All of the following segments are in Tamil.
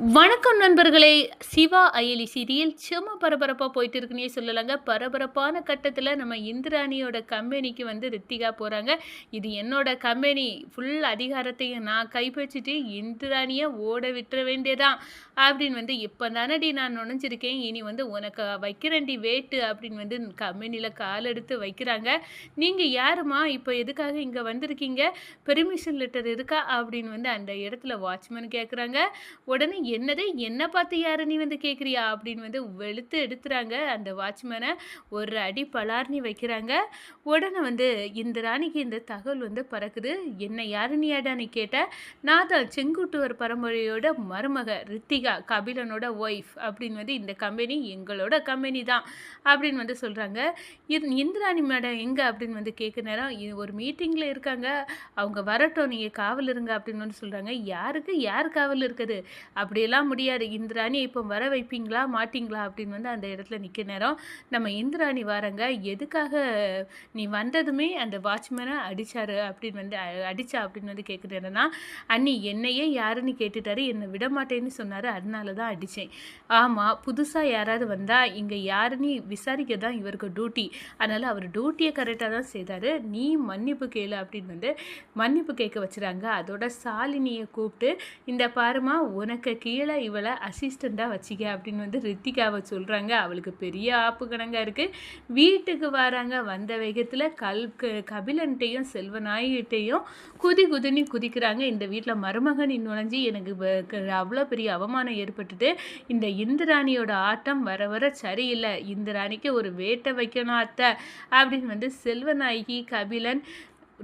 வணக்கம் நண்பர்களே. சிவா அயலி சீரியல் செம்ம பரபரப்பாக போயிட்டு இருக்குன்னே சொல்லலாங்க. பரபரப்பான கட்டத்தில் நம்ம இந்திராணியோட கம்பெனிக்கு வந்து ரித்திகா போகிறாங்க இது என்னோட கம்பெனி. ஃபுல் அதிகாரத்தையும் நான் கைப்பற்றிட்டு இந்திராணியை ஓட விட்டுற வேண்டியதான் அப்படின்னு வந்து இப்போ தானடி நான் நுழைஞ்சிருக்கேன் இனி வந்து உனக்கு வைக்கிறண்டி வேட்டு அப்படின்னு வந்து கம்பெனியில் கால் எடுத்து வைக்கிறாங்க. நீங்கள் யாருமா இப்போ எதுக்காக இங்கே வந்திருக்கீங்க? பெர்மிஷன் லெட்டர் இருக்கா? அப்படின்னு வந்து அந்த இடத்துல வாட்ச்மேன் கேட்குறாங்க உடனே என்னது? என்ன பார்த்து யாரு நீ வந்து கேட்குறியா அப்படின்னு வந்து வெளுத்து எடுத்துறாங்க அந்த வாட்ச்மேனை ஒரு அடி பலார்னி வைக்கிறாங்க. உடனே வந்து இந்த ராணிக்கு இந்த தகவல் வந்து பறக்குது. என்ன யாரு நீ அடா கேட்ட? நான் தான் செங்குட்டுவர் பரம்பரையோட மருமக ரித்திகா. கபிலனோட ஒய்ஃப் அப்படின்னு வந்து இந்த கம்பெனி எங்களோட கம்பெனி தான் அப்படின்னு வந்து சொல்கிறாங்க இந்திராணி மேடம் எங்கே அப்படின்னு வந்து கேட்க நேரம் இது ஒரு மீட்டிங்கில் இருக்காங்க. அவங்க வரட்டும் நீங்கள் காவல் இருங்க அப்படின்னு வந்து சொல்கிறாங்க யாருக்கு? யார் காவல் இருக்குது? அப்படியெல்லாம் முடியாது. இந்திராணி இப்போ வர வைப்பீங்களா மாட்டிங்களா அப்படின்னு வந்து அந்த இடத்துல நிற்க நேரம். நம்ம இந்திராணி வரங்க எதுக்காக நீ வந்ததுமே அந்த வாட்ச்மேனை அடித்தாரு அப்படின்னு வந்து அ- அப்படின்னு வந்து கேட்குறேன்னா அண்ணி என்னையே யாருன்னு கேட்டுட்டாரு என்னை விட மாட்டேன்னு சொன்னார் அதனால தான் அடித்தேன். ஆமாம் புதுசாக யாராவது வந்தால் இங்கே யாருன்னு விசாரிக்க தான் இவருக்கு டியூட்டி அதனால் அவர் டியூட்டியை கரெக்டாக தான் செய்தார். நீ மன்னிப்பு கேளு அப்படின்னு வந்து மன்னிப்பு கேட்க வச்சுறாங்க. அதோட சாலினியை கூப்பிட்டு இந்த பாருமா உனக்கு கீழே இவளை அசிஸ்டண்ட்டாக வச்சிக்க அப்படின்னு வந்து ரித்திகாவை சொல்கிறாங்க அவளுக்கு பெரிய ஆப்பு கணங்காக இருக்குது வீட்டுக்கு வராங்க. வந்த வேகத்தில் கல் கபிலன்ட்டையும் செல்வநாயகிட்டையும் குதி குதின்னு குதிக்கிறாங்க. இந்த வீட்டில் மருமகன் நுழைஞ்சி எனக்கு அவ்வளோ பெரிய அவமானம் ஏற்பட்டுட்டு இந்த இந்திராணியோட ஆட்டம் வர வர சரியில்லை. இந்திராணிக்கு ஒரு வேட்டை வைக்கணும் அத்தை அப்படின்னு வந்து செல்வநாயகி கபிலன்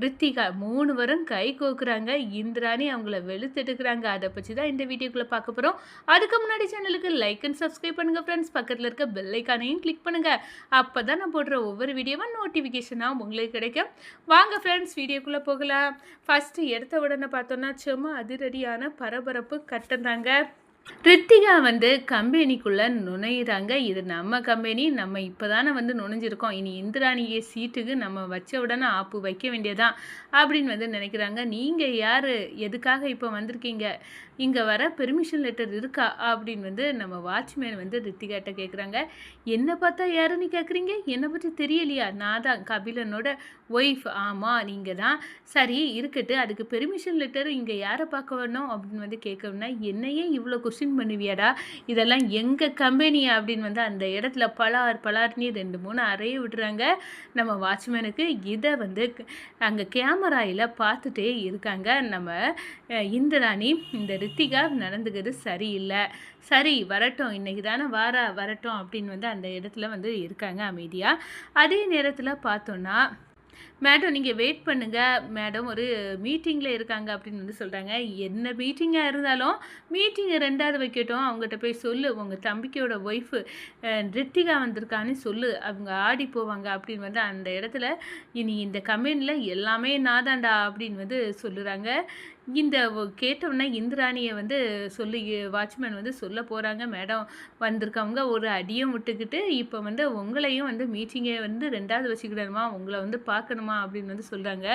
ரித்திகா மூணு வரும் கை கோக்குறாங்க. இந்திராணி அவங்கள வெளுத்தெடுக்கிறாங்க. அதை பற்றி தான் இந்த வீடியோக்குள்ளே பார்க்க போகிறோம் அதுக்கு முன்னாடி சேனலுக்கு லைக் அண்ட் சப்ஸ்கிரைப் பண்ணுங்கள் ஃப்ரெண்ட்ஸ் பக்கத்தில் இருக்க பெல்லைக்கானையும் கிளிக் பண்ணுங்கள் அப்போ தான் நான் போடுற ஒவ்வொரு வீடியோவும் நோட்டிஃபிகேஷனாக உங்களுக்கு கிடைக்கும். வாங்க ஃப்ரெண்ட்ஸ் வீடியோக்குள்ளே போகலாம். ஃபஸ்ட்டு எடுத்த உடனே பார்த்தோன்னா சும்மா அதிரடியான பரபரப்பு கட்டந்தாங்க ரித்திகா வந்து கம்பெனிக்குள்ளே நுழையிறாங்க இது நம்ம கம்பெனி. நம்ம இப்போ தானே வந்து நுழைஞ்சிருக்கோம் இனி இந்திராணியை சீட்டுக்கு நம்ம வச்ச உடனே ஆப்பு வைக்க வேண்டியதான் அப்படின்னு வந்து நினைக்கிறாங்க. நீங்கள் யார்? எதுக்காக இப்போ வந்திருக்கீங்க? இங்கே வர பெர்மிஷன் லெட்டர் இருக்கா? அப்படின்னு வந்து நம்ம வாட்ச்மேன் வந்து ரித்திகாட்ட கேட்குறாங்க என்னை பார்த்தா யாருன்னு கேட்குறீங்க என்னை பற்றி தெரியலையா? நான் தான் கபிலனோட ஒய்ஃப் ஆமாம் நீங்கள் தான். சரி இருக்கட்டு. அதுக்கு பெர்மிஷன் லெட்டர் இங்கே யாரை பார்க்க வேணும் அப்படின்னு வந்து கேட்கணும்னா என்னையே இவ்வளோ கொஷின் பண்ணுவியாடா? இதெல்லாம் எங்கள் கம்பெனி அப்படின்னு வந்து அந்த இடத்துல பலார் பலார்னு ரெண்டு மூணு அறைய விடுறாங்க. நம்ம வாட்ச்மேனுக்கு இதை வந்து அங்கே கேமராயில் பார்த்துட்டே இருக்காங்க. நம்ம இந்திராணி இந்த ரித்திகா நடந்துக்கிறது சரியில்லை. சரி வரட்டும் இன்றைக்கி தானே வாரா வரட்டும் அப்படின்னு வந்து அந்த இடத்துல வந்து இருக்காங்க அமைதியாக அதே நேரத்தில் பார்த்தோன்னா மேடம் நீங்கள் வெயிட் பண்ணுங்கள் மேடம் ஒரு மீட்டிங்கில் இருக்காங்க அப்படின்னு வந்து சொல்கிறாங்க என்ன மீட்டிங்காக இருந்தாலும் மீட்டிங்கை ரெண்டாவது வைக்கட்டும். அவங்ககிட்ட போய் சொல்லு. உங்கள் தம்பிக்கையோட ஒய்ஃபு ரித்திகா வந்திருக்கான்னு சொல்லு. அவங்க ஆடி போவாங்க அப்படின்னு வந்து அந்த இடத்துல இனி இந்த கம்பெனியில் எல்லாமே நாதாண்டா அப்படின்னு வந்து சொல்லுறாங்க. இந்த கேட்டோம்னா இந்திராணியை வந்து சொல்லி வாட்ச்மேன் வந்து சொல்ல போகிறாங்க மேடம் வந்திருக்கவங்க ஒரு அடியும் விட்டுக்கிட்டு இப்போ வந்து உங்களையும் வந்து மீட்டிங்கை வந்து ரெண்டாவது வச்சுக்கிடணுமா? உங்களை வந்து பார்க்கணுமா? அப்படின்னு வந்து சொல்கிறாங்க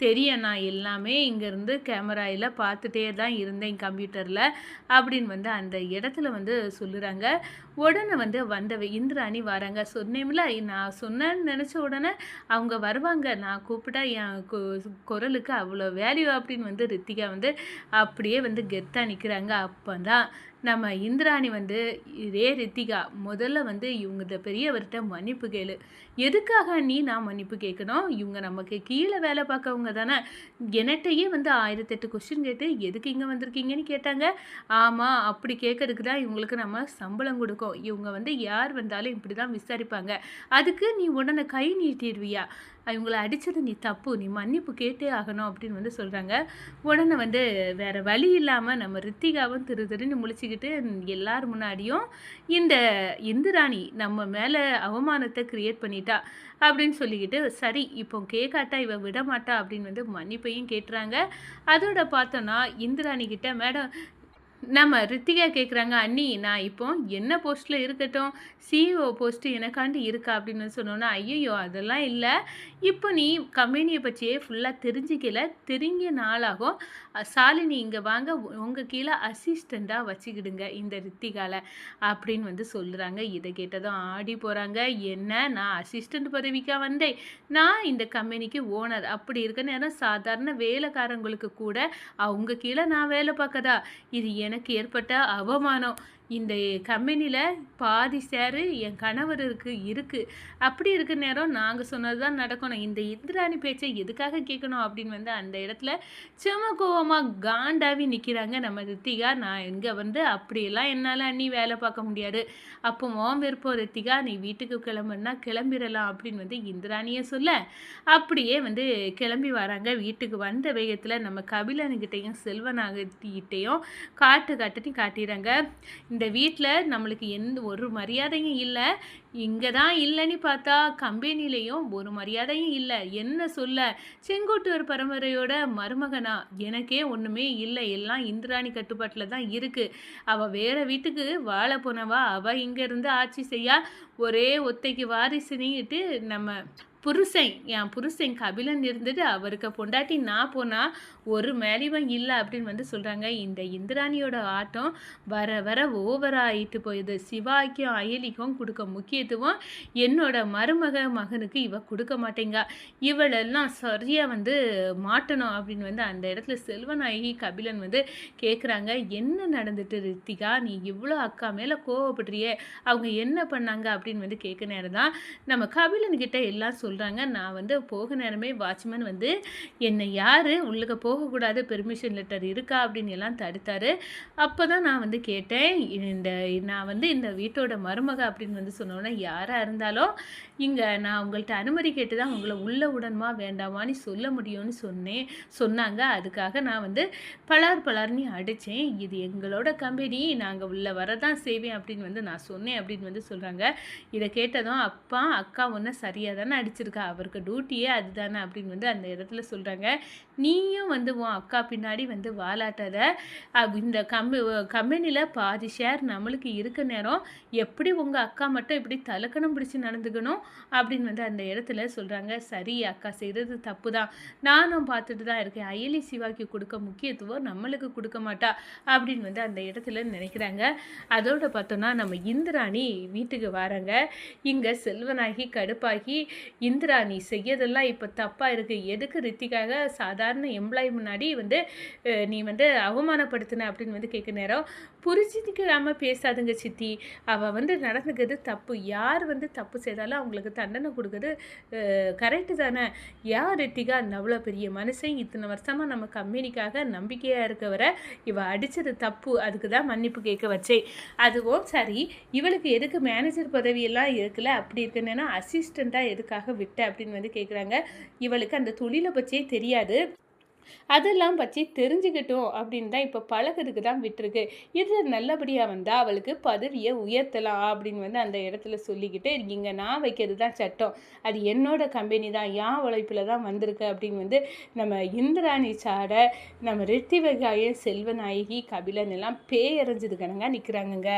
தெரியும் நான் எல்லாமே இங்கேருந்து கேமராயில் பார்த்துட்டே தான் இருந்தேன் கம்ப்யூட்டரில் அப்படின்னு வந்து அந்த இடத்துல வந்து சொல்லுறாங்க. உடனே வந்து வந்தவை இந்திராணி வராங்க. சொன்னேம்ல நான் சொன்னேன்னு நினச்ச உடனே அவங்க வருவாங்க. நான் கூப்பிட்டா என் கு- குரலுக்கு அவ்வளோ வேல்யூ அப்படின்னு வந்து ரித்திகா வந்து அப்படியே வந்து கெத்தாக நிற்கிறாங்க அப்போ தான் நம்ம இந்திராணி வந்து இதே ரித்திகா முதல்ல வந்து இவங்க பெரியவர்கிட்ட மன்னிப்பு கேளு. எதுக்காக நீ நான் மன்னிப்பு கேட்கணும்? இவங்க நமக்கு கீழே வேலை பார்க்கவங்க தானே. எனட்டையே வந்து ஆயிரத்தெட்டு கொஸ்டின் கேட்டு எதுக்கு இங்கே வந்திருக்கீங்கன்னு கேட்டாங்க. ஆமாம் அப்படி கேட்கறதுக்கு தான் இவங்களுக்கு நம்ம சம்பளம் கொடுக்கும். இவங்க வந்து யார் வந்தாலும் இப்படி தான் விசாரிப்பாங்க. அதுக்கு நீ உடனே கை நீட்டிடுவியா? இவங்களை அடித்தது நீ தப்பு நீ மன்னிப்பு கேட்டே ஆகணும் அப்படின்னு வந்து சொல்கிறாங்க உடனே வந்து வேறு வழி இல்லாமல் நம்ம ரித்திகாவும் திரு திருன்னு முழிச்சிக்கிட்டு எல்லார் முன்னாடியும் இந்த இந்திராணி நம்ம மேலே அவமானத்தை க்ரியேட் பண்ணிட்டா அப்படின்னு சொல்லிக்கிட்டு சரி இப்போ கேட்காட்டா இவ விடமாட்டா அப்படின்னு வந்து மன்னிப்பையும் கேட்டுறாங்க. அதோட பார்த்தோன்னா இந்திராணி கிட்ட மேடம் நம்ம ரித்திகா கேட்குறாங்க அண்ணி நான் இப்போ என்ன போஸ்ட்டில் இருக்கட்டும் சிஇஓ போஸ்ட்டு எனக்காண்டி இருக்கா? அப்படின்னு சொன்னோன்னா ஐயோ அதெல்லாம் இல்லை. இப்போ நீ கம்பெனியை பற்றியே ஃபுல்லாக தெரிஞ்சிக்கல. தெரிஞ்ச நாளாகும் சாலினி இங்கே வாங்க உங்கள் கீழே அசிஸ்டண்ட்டாக வச்சுக்கிடுங்க இந்த ரித்திகால. அப்படின்னு வந்து சொல்கிறாங்க இதை கேட்டதும் ஆடி போகிறாங்க என்ன? நான் அசிஸ்டண்ட் பதவிக்கா வந்தேன். நான் இந்த கம்பெனிக்கு ஓனர் அப்படி இருக்க நேரம் சாதாரண வேலைக்காரங்களுக்கு கூட அவங்க கீழே நான் வேலை பார்க்கதா? இது எனக்கு ஏற்பட்ட அவமானம். இந்த கம்பெனியில் பாதி ஷேரு என் கணவருக்கு இருக்குது அப்படி இருக்க நேரம் நாங்கள் சொன்னது தான் நடக்கணும். இந்த இந்திராணி பேச்சை எதுக்காக கேட்கணும் அப்படின்னு வந்து அந்த இடத்துல செம கோவமாக காண்டாவி நிற்கிறாங்க நம்ம ரித்திகா. நான் இங்கே வந்து அப்படியெல்லாம் என்னால் நீ வேலை பார்க்க முடியாது. அப்போ மோம் விருப்பம் ரித்திகா நீ வீட்டுக்கு கிளம்புனா கிளம்பிடலாம் அப்படின்னு வந்து இந்திராணியை சொல்ல அப்படியே வந்து கிளம்பி வராங்க. வீட்டுக்கு வந்த வேகத்தில் நம்ம கபிலனுக்கிட்டையும் செல்வனாகிட்டையும் காட்டு காட்டுன்னு காட்டிடுறாங்க. இந்த வீட்டில் நம்மளுக்கு எந்த ஒரு மரியாதையும் இல்லை. இங்கே தான் இல்லைன்னு பார்த்தா கம்பெனிலையும் ஒரு மரியாதையும் இல்லை. என்ன சொல்ல? செங்கோட்டுவர் பரம்பரையோட மருமகனா? எனக்கே ஒன்றுமே இல்லை. எல்லாம் இந்திராணி கட்டுப்பாட்டில் தான் இருக்குது அவள் வேறு வீட்டுக்கு வாழ போனவா? அவள் இங்கேருந்து ஆட்சி செய்யா? ஒரே ஒத்தைக்கு வாரிசுனிட்டு நம்ம புருஷன் என் புருஷன் கபிலன் இருந்துட்டு அவருக்கு பொண்டாட்டி நான் போனால் ஒரு மேலிவன் இல்லை அப்படின்னு வந்து சொல்கிறாங்க இந்த இந்திராணியோட ஆட்டம் வர வர ஓவர் ஆகிட்டு போயிடுது. சிவாய்க்கும் அயலிக்கும் கொடுக்க முக்கியத்துவம் என்னோட மருமக மகனுக்கு இவ கொடுக்க மாட்டேங்க. இவளெல்லாம் சரியாக வந்து மாட்டணும் அப்படின்னு வந்து அந்த இடத்துல செல்வநாயகி கபிலன் வந்து கேட்குறாங்க என்ன நடந்துட்டு ரித்திகா? நீ இவ்வளோ அக்கா மேலே கோவப்படுறியே. அவங்க என்ன பண்ணாங்க அப்படின்னு வந்து கேட்க நேரம் தான் நம்ம கபிலன் எல்லாம் எல்லாம் சொல்கிறாங்க நான் வந்து போக நேரமே வாட்ச்மேன் வந்து என்னை யார்? உள்ளுக்க போகக்கூடாது பெர்மிஷன் லெட்டர் இருக்கா? அப்படின்னு எல்லாம் தடுத்தாரு. அப்போ தான் நான் வந்து கேட்டேன். இந்த நான் வந்து இந்த வீட்டோட மருமக அப்படின்னு வந்து சொன்னோன்னே யாராக இருந்தாலும் இங்கே நான் உங்கள்கிட்ட அனுமதி கேட்டு தான் உங்களை உள்ள உடனுமா வேண்டாமான்னு சொல்ல முடியும்னு சொன்னேன். சொன்னாங்க. அதுக்காக நான் வந்து பலார் பலார்னு அடித்தேன் இது எங்களோட கம்பெனி நாங்கள் உள்ள வரதான் செய்வேன் அப்படின்னு வந்து நான் சொன்னேன் அப்படின்னு வந்து சொல்கிறாங்க இதை கேட்டதும் அப்பா அக்கா ஒன்று சரியாக தானே வச்சுருக்கா அவருக்கு டியூட்டியே அதுதானே அப்படின்னு வந்து அந்த இடத்துல சொல்கிறாங்க நீயும் வந்து உன் அக்கா பின்னாடி வந்து வாலாட்டாத. இந்த கம்பெ கம்பெனியில் பாதி ஷேர் நம்மளுக்கு இருக்க நேரம் எப்படி உங்கள் அக்கா மட்டும் இப்படி தலக்கணம் பிடிச்சி நடந்துக்கணும் அப்படின்னு வந்து அந்த இடத்துல சொல்கிறாங்க சரி அக்கா செய்கிறது தப்பு தான் நானும் பார்த்துட்டு தான் இருக்கேன். அயலி சிவாக்கு கொடுக்க முக்கியத்துவம் நம்மளுக்கு கொடுக்க மாட்டா அப்படின்னு வந்து அந்த இடத்துல நினைக்கிறாங்க. அதோட பார்த்தோன்னா நம்ம இந்திராணி வீட்டுக்கு வராங்க. இங்கே செல்வனாகி கடுப்பாகி இந்திரா நீ செய்யறதெல்லாம் இப்போ தப்பாக இருக்குது எதுக்கு ரித்திக்காக சாதாரண எம்ப்ளாயி முன்னாடி வந்து நீ வந்து அவமானப்படுத்தின அப்படின்னு வந்து கேட்க நேரம். புரிஞ்சுக்காமல் பேசாதுங்க சித்தி. அவள் வந்து நடந்துக்கிறது தப்பு. யார் வந்து தப்பு செய்தாலும் அவங்களுக்கு தண்டனை கொடுக்குறது கரெக்டு தானே. யார் ரித்திகா? அவ்வளோ பெரிய மனுஷன். இத்தனை வருஷமாக நம்ம கம்பெனிக்காக நம்பிக்கையாக இருக்கவரை இவள் அடித்தது தப்பு. அதுக்கு தான் மன்னிப்பு கேட்க வச்சேன். அதுவும் சரி. இவளுக்கு எதுக்கு மேனேஜர் பதவியெல்லாம் இருக்குல்ல? அப்படி இருக்குன்னா அசிஸ்டண்ட்டாக எதுக்காக விட்ட அப்படின்னு வந்து கேட்குறாங்க இவளுக்கு அந்த தொழிலை பற்றியே தெரியாது. அதெல்லாம் பற்றி தெரிஞ்சுக்கிட்டோம் அப்படின்னு தான் இப்போ பழகிறதுக்கு தான் விட்டுருக்கு. இதில் நல்லபடியாக வந்தால் அவளுக்கு பதவியை உயர்த்தலாம் அப்படின்னு வந்து அந்த இடத்துல சொல்லிக்கிட்டு இங்கே நான் வைக்கிறது தான் சட்டம். அது என்னோட கம்பெனி தான் என் உழைப்பில் தான் வந்திருக்கு அப்படின்னு வந்து நம்ம இந்திராணி சாடை நம்ம ரித்திவகாயன் செல்வநாயகி கபிலன் எல்லாம் பேயறிஞ்சது கணங்க நிற்கிறாங்கங்க